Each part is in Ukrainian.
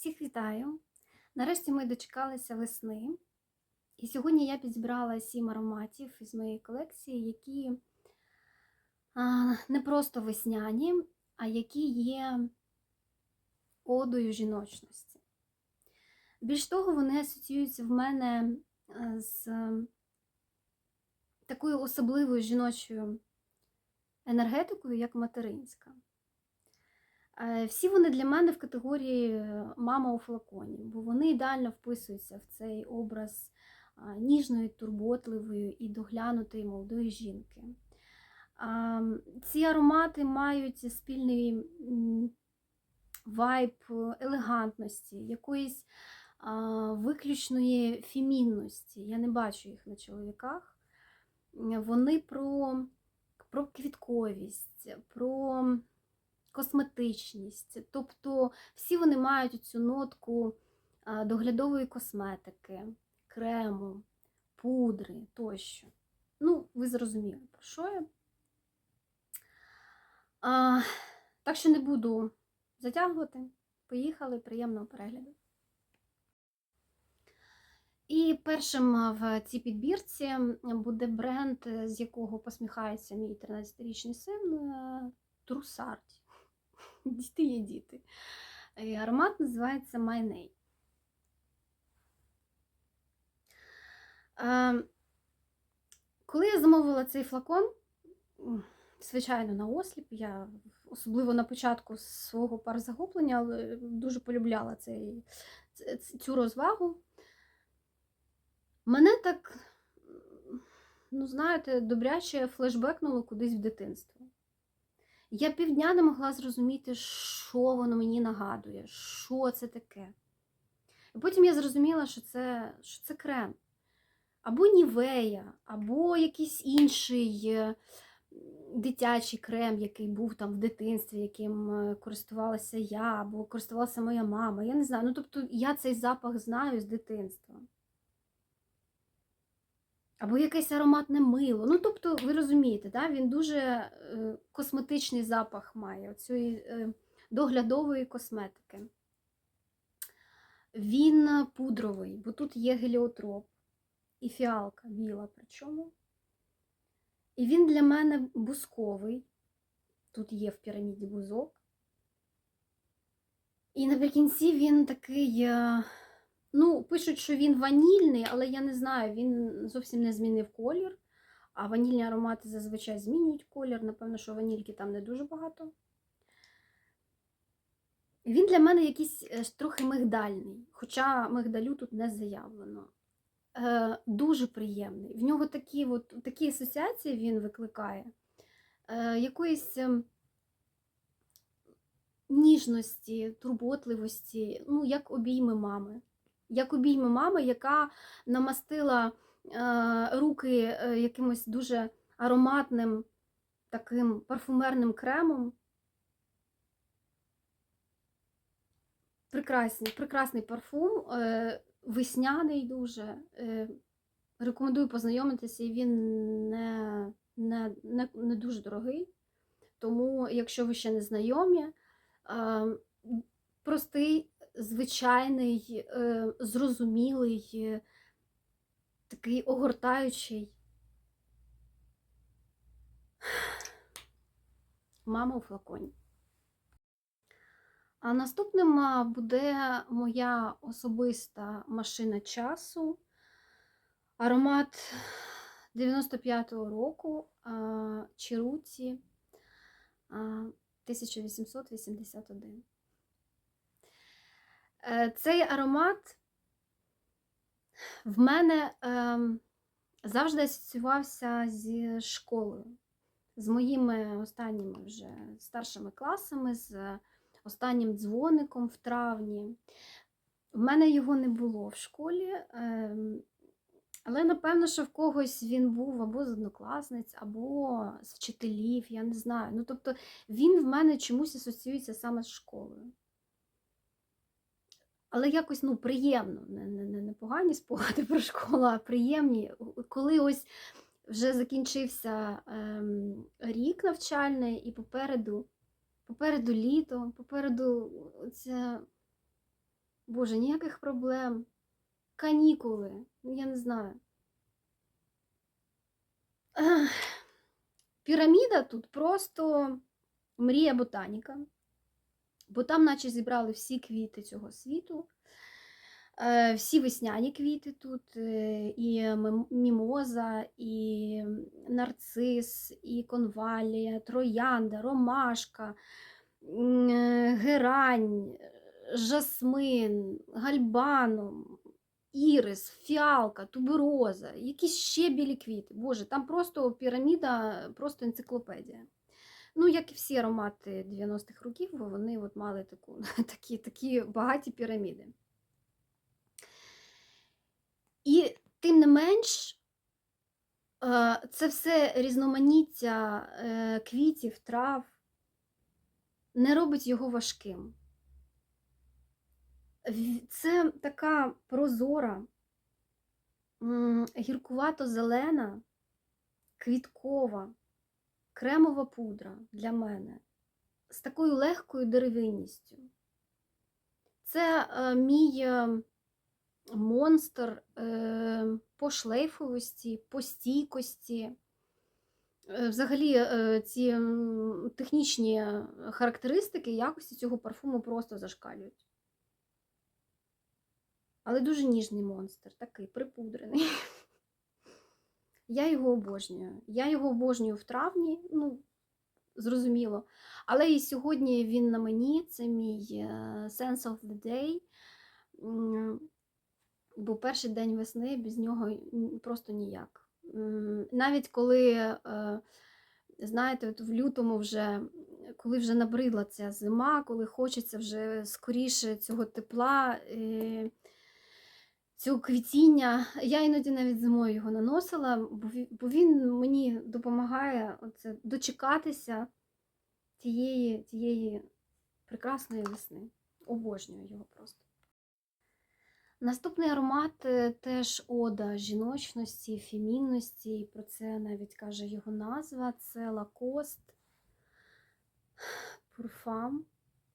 Всіх вітаю! Нарешті ми дочекалися весни. І сьогодні я підзбирала сім ароматів із моєї колекції, які не просто весняні, а які є одою жіночності. Більш того, вони асоціюються в мене е, з такою особливою жіночою енергетикою, як материнська. Е, Всі вони для мене в категорії е, мама у флаконі, бо вони ідеально вписуються в цей образ ніжної, турботливої і доглянутої молодої жінки. Ці аромати мають спільний вайб елегантності, якоїсь виключної фемінності. Я не бачу їх на чоловіках. Вони про, про квітковість, про косметичність. Тобто всі вони мають цю нотку доглядової косметики, крему, пудри тощо. Ну, ви зрозуміли, про що я. А, так що не буду затягувати. Поїхали, приємного перегляду. І першим в цій підбірці буде бренд, з якого посміхається мій 13-річний син е, Трусарді. Діти є діти. І аромат називається Майней. Коли я замовила цей флакон, звичайно, на осліп, я особливо на початку свого парзахоплення, дуже полюбляла цей, цю розвагу. Мене так, ну, знаєте, добряче флешбекнуло кудись в дитинство. Я півдня не могла зрозуміти, що воно мені нагадує, що це таке. І потім я зрозуміла, що це, що це крем. Або нівея, або якийсь інший е, дитячий крем, який був там в дитинстві, яким е, користувалася я, або користувалася моя мама. Я не знаю. Ну, тобто я цей запах знаю з дитинства. Або якесь ароматне мило. Ну, тобто, ви розумієте, да? він дуже е, косметичний запах має цієї е, доглядової косметики. Він е, пудровий, бо тут є геліотроп і фіалка біла причому. І він для мене бузковий. Тут є в піраміді бузок. І наприкінці він такий. Ну, пишуть, що він ванільний, але я не знаю, він зовсім не змінив колір. А ванільні аромати зазвичай змінюють колір. Напевно, що ванільки там не дуже багато. Він для мене якийсь е, трохи мигдальний, хоча мигдалю тут не заявлено. Е, дуже приємний. В нього такі, от, такі асоціації він викликає, е, якоїсь ем, ніжності, турботливості, ну, як обійми мами. Як обійми мами, яка намастила е, руки е, якимось дуже ароматним таким парфумерним кремом. Прекрасний, прекрасний парфум, е, весняний дуже. Рекомендую познайомитися, і він не, не, не, не дуже дорогий. Тому, якщо ви ще не знайомі, простий, звичайний, е, зрозумілий, такий огортаючий. Мама у флаконі. А наступним буде моя особиста машина часу. Аромат 95-го року Чируці 1881. Е, Цей аромат в мене ем, завжди асоціювався зі школою, з моїми останніми вже старшими класами, з останнім дзвоником в травні. В мене його не було в школі, ем, але напевно, що в когось він був або з однокласниць, або з вчителів, я не знаю. Ну, тобто він в мене чомусь асоціюється саме з школою. Але якось ну, приємно, не, не, не, погані спогади про школу, а приємні. Коли ось вже закінчився ем, рік навчальний, і попереду, попереду літо, попереду ця Боже, ніяких проблем. Канікули. Ну, я не знаю. Піраміда тут просто мрія ботаніка, бо там, наче зібрали всі квіти цього світу, е, всі весняні квіти тут, е, і мімоза, і нарцис, і конвалія, троянда, ромашка, е, герань, жасмин, гальбанум, ірис, фіалка, тубероза, якісь ще білі квіти. Боже, там просто піраміда, просто енциклопедія. Ну, як і всі аромати 90-х років, вони от мали таку, такі, такі багаті піраміди. І тим не менш, е, це все різноманіття е, квітів, трав не робить його важким. Це така прозора, гіркувато-зелена, квіткова, кремова пудра для мене з такою легкою деревинністю. Це е, мій е, монстр е, по шлейфовості, по стійкості. Е, Взагалі, е, ці технічні характеристики якості цього парфуму просто зашкалюють. Але дуже ніжний монстр, такий припудрений. Я його обожнюю. Я його обожнюю в травні, ну, зрозуміло. Але і сьогодні він на мені, це мій е, Sense of the Day. Бо перший день весни без нього просто ніяк. Навіть коли, е, знаєте, от в лютому вже, коли вже набридла ця зима, коли хочеться вже скоріше цього тепла, е, цього квітіння, я іноді навіть зимою його наносила, бо він, мені допомагає оце, дочекатися тієї, тієї прекрасної весни. Обожнюю його просто. Наступний аромат е, теж ода жіночності, фемінності, про це навіть каже його назва. Це Лакост Пурфам.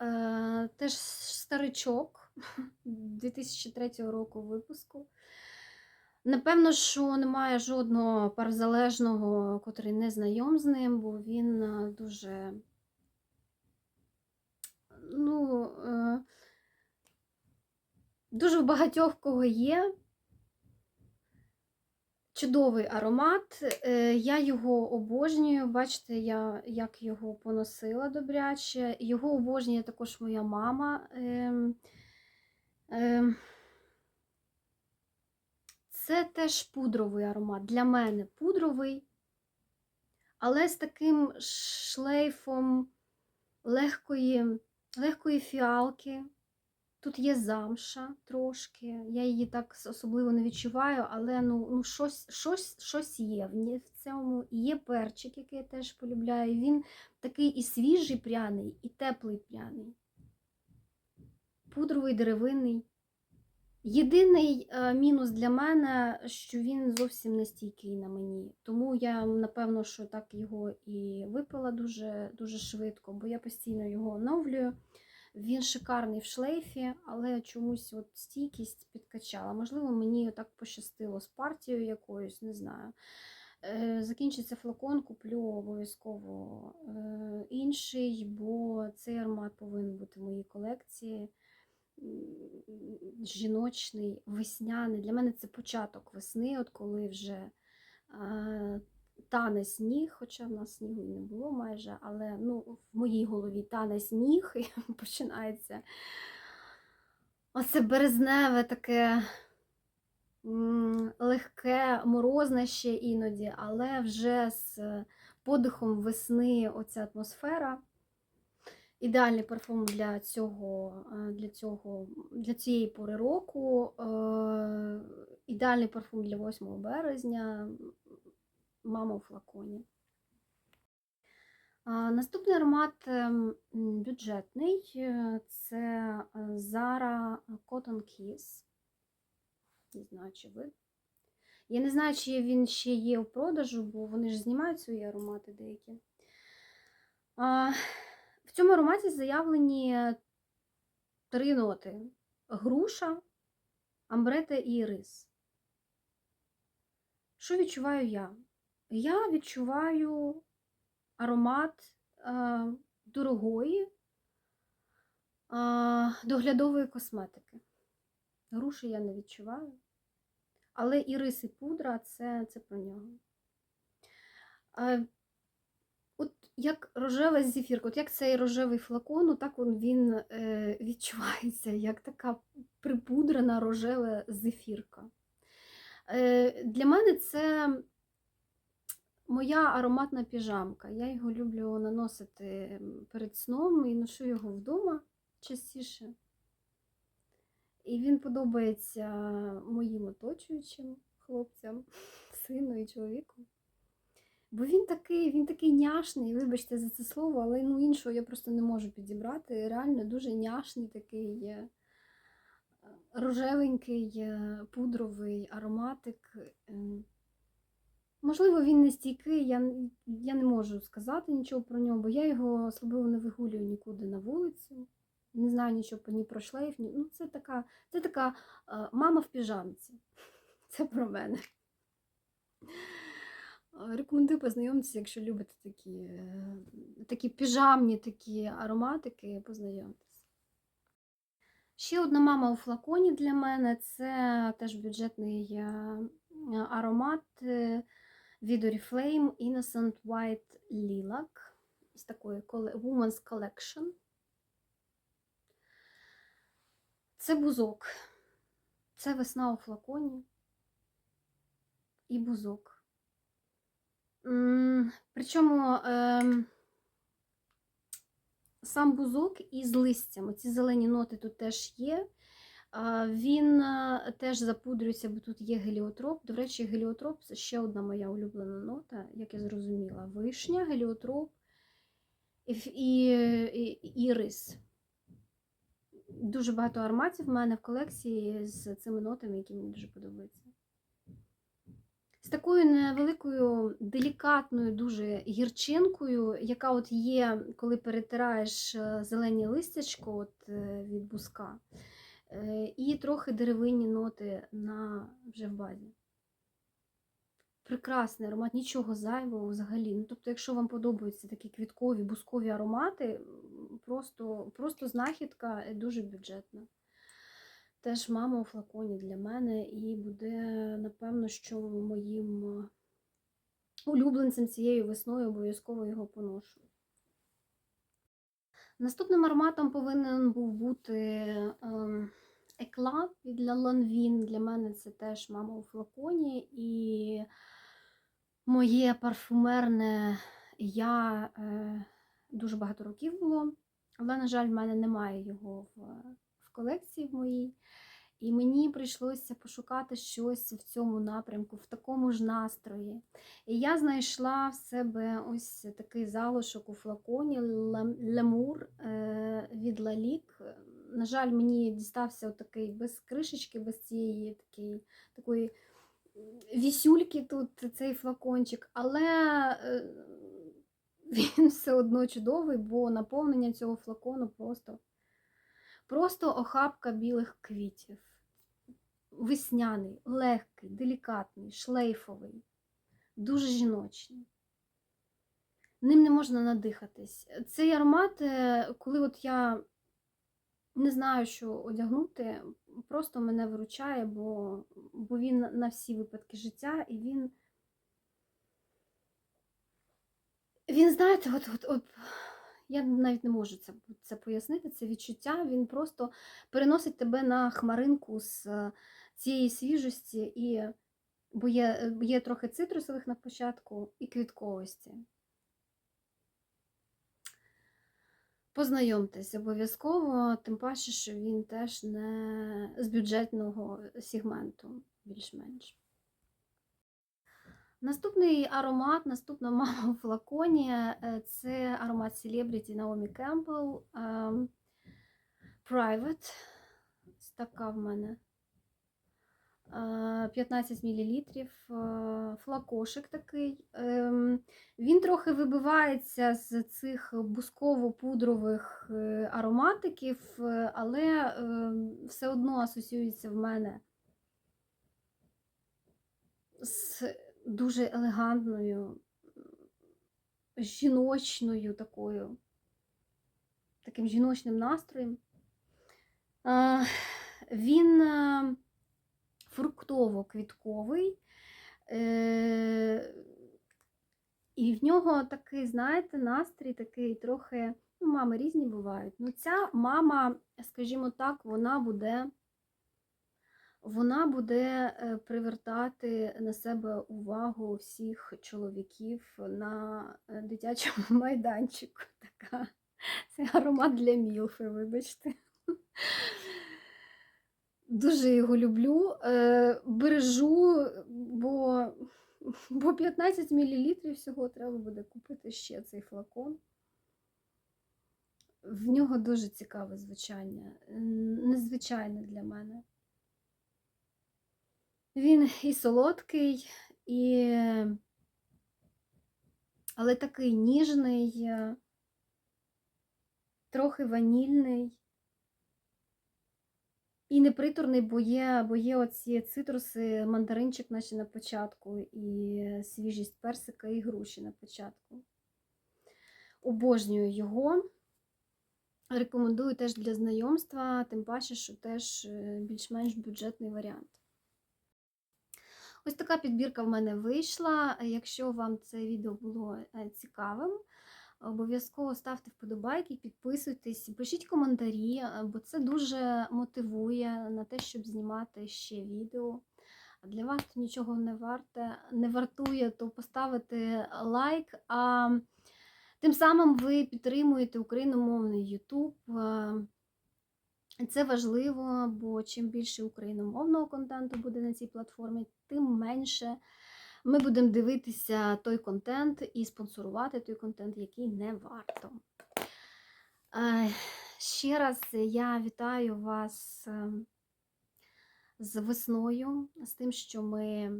Е, теж старичок 2003 року випуску. Напевно, що немає жодного парзалежного, котрий не знайом з ним, бо він е, дуже. Ну, е, дуже в багатьох кого є. Чудовий аромат. Е, Я його обожнюю. Бачите, я як його поносила добряче. Його обожнює також моя мама. Ем, Це теж пудровий аромат. Для мене пудровий, але з таким шлейфом легкої, легкої фіалки. Тут є замша трошки, я її так особливо не відчуваю, але ну, ну щось, щось, щось є в цьому. І є перчик, який я теж полюбляю. Він такий і свіжий пряний, і теплий пряний. Пудровий, деревинний. Єдиний е, мінус для мене, що він зовсім не стійкий на мені. Тому я, напевно, що так його і випила дуже, дуже швидко, бо я постійно його оновлюю. Він шикарний в шлейфі, але чомусь от стійкість підкачала. Можливо, мені так пощастило з партією якоюсь, не знаю. Е, Закінчиться флакон, куплю обов'язково е, інший, бо цей аромат повинен бути в моїй колекції. Жіночний, весняний. Для мене це початок весни, от коли вже е, тане сніг, хоча в нас снігу не було майже, але ну, в моїй голові тане сніг і починається оце березневе таке легке, морозне ще іноді, але вже з подихом весни оця атмосфера. Ідеальний парфум для цього, е, для цього, для цієї пори року. Е, Ідеальний парфум для 8 березня. Мама у флаконі. Наступний аромат ем, бюджетний. е, Це Zara Cotton Kiss. Не знаю, чи ви. Я не знаю, чи він ще є у продажу, бо вони ж знімають свої аромати деякі. Цьому ароматі заявлені три ноти. груша, амбрета і рис. Що відчуваю я? Я відчуваю аромат е, дорогої е, доглядової косметики. Груші я не відчуваю. Але і рис, і пудра це, це про нього. Е, як рожева зефірка, от як цей рожевий флакон, так він, він е, відчувається, як така припудрена рожева зефірка. Е, для мене це моя ароматна піжамка. Я його люблю наносити перед сном і ношу його вдома частіше. І він подобається моїм оточуючим хлопцям, сину і чоловіку. Бо він такий, він такий няшний, вибачте за це слово, але ну, іншого я просто не можу підібрати. Реально дуже няшний такий е, рожевенький, е, пудровий ароматик. Ем, Можливо, він не стійкий, я, я не можу сказати нічого про нього, бо я його особливо не вигулюю нікуди на вулицю. Не знаю нічого ні про шлейф. Ні. Ну, це така, це така е, мама в піжамці. Це про мене. Рекомендую познайомитися, якщо любите такі, е, такі піжамні такі ароматики, познайомтеся. Ще одна мама у флаконі для мене це теж бюджетний е, аромат е, від Oriflame Innocent White Lilac з такої Woman's Collection. Це бузок. Це весна у флаконі і бузок. Причому ем, сам бузок із листям. Ці зелені ноти тут теж є. Він е, теж запудрюється, бо тут є геліотроп. До речі, геліотроп це ще одна моя улюблена нота, як я зрозуміла. Вишня, геліотроп і, ф- і, і, і рис. Дуже багато ароматів в мене в колекції з цими нотами, які мені дуже подобаються. З такою невеликою делікатною дуже гірчинкою, яка от є, коли перетираєш е, зелені листячко от, е, від буска, Е, і трохи деревинні ноти на вже в базі. Прекрасний аромат, нічого зайвого взагалі. Ну, тобто, якщо вам подобаються такі квіткові, бускові аромати, просто, просто знахідка дуже бюджетна. Теж мама у флаконі для мене і буде, напевно, що моїм е, улюбленцем цією весною обов'язково його поношу. Наступним ароматом повинен був бути ем, екла від La Для мене це теж мама у флаконі. І моє парфумерне я е, дуже багато років було, але, на жаль, в мене немає його в колекції в моїй. І мені прийшлося пошукати щось в цьому напрямку, в такому ж настрої. І я знайшла в себе ось такий залишок у флаконі Лем- Лемур е, від Лалік. На жаль, мені дістався такий без кришечки, без цієї такої, такої вісюльки тут цей флакончик, але е, він все одно чудовий, бо наповнення цього флакону просто, просто охапка білих квітів. Весняний, легкий, делікатний, шлейфовий, дуже жіночний. Ним не можна надихатись. Цей аромат, е, коли от я не знаю, що одягнути, просто мене виручає, бо, бо він на всі випадки життя, і він. Він, знаєте, от, от, от я навіть не можу це, це пояснити, це відчуття, він просто переносить тебе на хмаринку з е, цієї свіжості, і, бо є, є трохи цитрусових на початку і квітковості. Познайомтесь обов'язково, тим паче, що він теж не з бюджетного сегменту, більш-менш. Наступний аромат, наступна мама у флаконі е, це аромат Celebrity Naomi Campbell ем, Private. Така в мене е, 15 мл, флакошик такий. Ем, Він трохи вибивається з цих бусково-пудрових е, ароматиків, е, але ем, все одно асоціюється в мене з дуже елегантною, жіночною такою, таким жіночним настроєм. Він е, фруктово-квітковий, е, і в нього такий, знаєте, настрій такий трохи, ну, мами різні бувають. Ну, ця мама, скажімо так, вона буде вона буде е, привертати на себе увагу всіх чоловіків на е, дитячому майданчику. Така. Це аромат для мілфи, вибачте. Дуже його люблю. Е, бережу, бо, бо 15 мл всього треба буде купити ще цей флакон. В нього дуже цікаве звучання, незвичайне для мене. Він і солодкий, і... але такий ніжний, е, трохи ванільний. І неприторний, бо є, бо є оці цитруси, мандаринчик, наче на початку, і свіжість персика і груші на початку. Обожнюю його. Рекомендую теж для знайомства, тим паче, що теж е, більш-менш бюджетний варіант. Ось така підбірка в мене вийшла. Якщо вам це відео було е, цікавим, обов'язково ставте вподобайки, підписуйтесь, пишіть коментарі, е, бо це дуже мотивує на те, щоб знімати ще відео. Для вас то нічого не варте, не вартує, то поставити лайк. А тим самим ви підтримуєте україномовний YouTube. Це важливо, бо чим більше україномовного контенту буде на цій платформі, тим менше ми будемо дивитися той контент і спонсорувати той контент, який не варто. Ще раз я вітаю вас е, з весною, з тим, що ми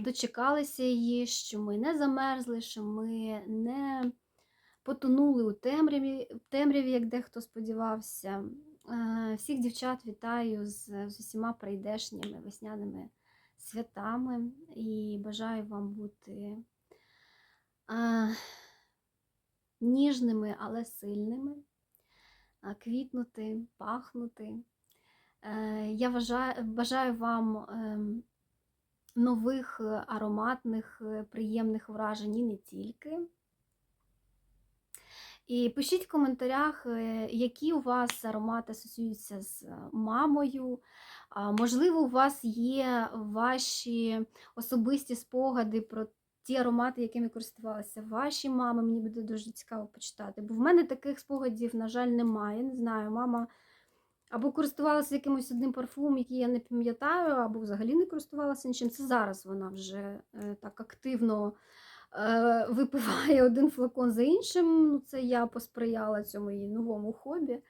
дочекалися її, що ми не замерзли, що ми не потонули у темряві, темряві як дехто сподівався. Е, Всіх дівчат вітаю з, з усіма прийдешніми весняними святами і бажаю вам бути а, ніжними, але сильними, а, квітнути, пахнути. Е, Я вважаю, бажаю вам ем, нових е, ароматних, е, приємних вражень і не тільки. І пишіть в коментарях, е, які у вас аромати асоціюються з е, мамою. Можливо, у вас є ваші особисті спогади про ті аромати, якими користувалися ваші мами. Мені буде дуже цікаво почитати. Бо в мене таких спогадів, на жаль, немає. Не знаю, мама або користувалася якимось одним парфумом, який я не пам'ятаю, або взагалі не користувалася нічим. Це зараз вона вже е, так активно випиває один флакон за іншим. Ну, це я посприяла цьому її новому хобі.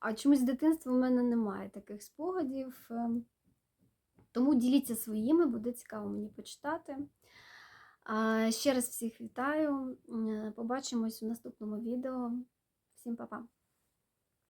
А чомусь з дитинства в мене немає таких спогадів. е. Тому діліться своїми, буде цікаво мені почитати. Ще раз всіх вітаю. Е, Побачимось у наступному відео. Всім па-па!